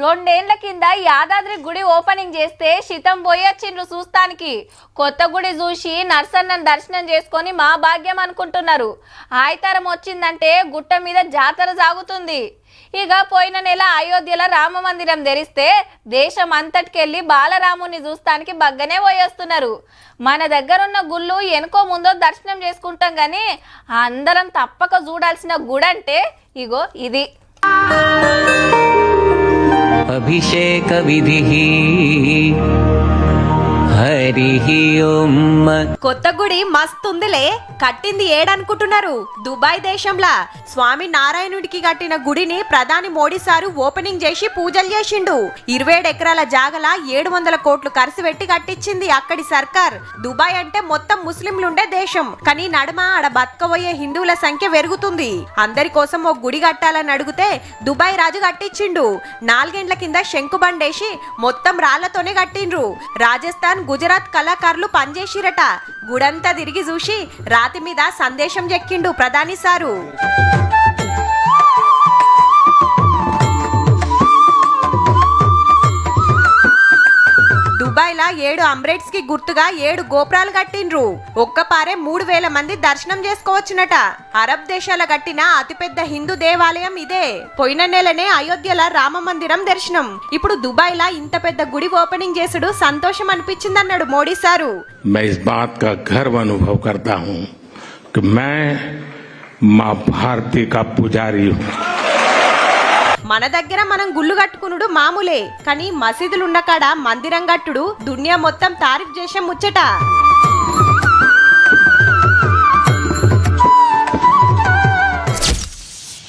రెండేండ్ల కింద యాదాద్రి గుడి ఓపెనింగ్ చేస్తే శితం పోయొచ్చిండ్రు చూస్తానికి. కొత్త గుడి చూసి నర్సన్నను దర్శనం చేసుకొని మా భాగ్యం అనుకుంటున్నారు. ఆయితరం వచ్చిందంటే గుట్ట మీద జాతర సాగుతుంది. ఇక పోయిన నెల అయోధ్యలో రామ మందిరం తెరిస్తే దేశం అంతటికెళ్ళి బాలరాముని చూస్తానికి బగ్గనే పోయేస్తున్నారు. మన దగ్గరున్న గుళ్ళు ఎనుకో ముందో దర్శనం చేసుకుంటాం కానీ అందరం తప్పక చూడాల్సిన గుడి అంటే ఇగో ఇది. अभिषेकविधिः। హరి కొత్తగుడి మస్తుందిలే కట్టింది ఏడనుకుంటున్నారు. దుబాయ్ దేశంలా స్వామి నారాయణుడికి కట్టిన గుడిని ప్రధాని మోడీ సారు ఓపెనింగ్ చేసి పూజలు చేసిండు. ఇరవై ఎకరాల జాగల ఏడు వందల కోట్లు ఖర్చు పెట్టి కట్టించింది అక్కడి సర్కార్. దుబాయ్ అంటే మొత్తం ముస్లింలుండే దేశం. కానీ నడుమ ఆడ బతకబోయే హిందువుల సంఖ్య పెరుగుతుంది. అందరి కోసం ఓ గుడి కట్టాలని అడిగితే దుబాయ్ రాజు కట్టించిండు. నాలుగేండ్ల కింద శంకుబండేసి మొత్తం రాళ్ళతోనే కట్టిండ్రు. రాజస్థాన్ గుజరాత్ కళాకారులు పనిచేసిరట. గుడంతా తిరిగి చూసి రాతి మీద సందేశం చెక్కిండు ప్రధాని సారు. ఏడు అంబ్రెడ్స్ కి గుర్తుగా ఏడు గోపురాలు కట్టిండ్రు ఒక్క పారే మూడు వేల మంది దర్శనం చేసుకోవచ్చునట అరబ్ దేశాల కట్టిన అతిపెద్ద హిందూ దేవాలయం ఇదే పోయిన నెలనే అయోధ్యల రామ మందిరం దర్శనం ఇప్పుడు దుబాయ్ లా ఇంత పెద్ద గుడి ఓపెనింగ్ చేసుడు సంతోషం అనిపించిందన్నాడు మోడీ సారు मैं इस बात का गर्व अनुभव करता हूं कि मैं मां भारती का पुजारी हूं మన దగ్గర మనం గుళ్ళు కట్టుకునుడు మామూలే కానీ మసీదులున్న కాడ మందిరం కట్టుడు దునియా మొత్తం తారీఫ్ చేసే ముచ్చట.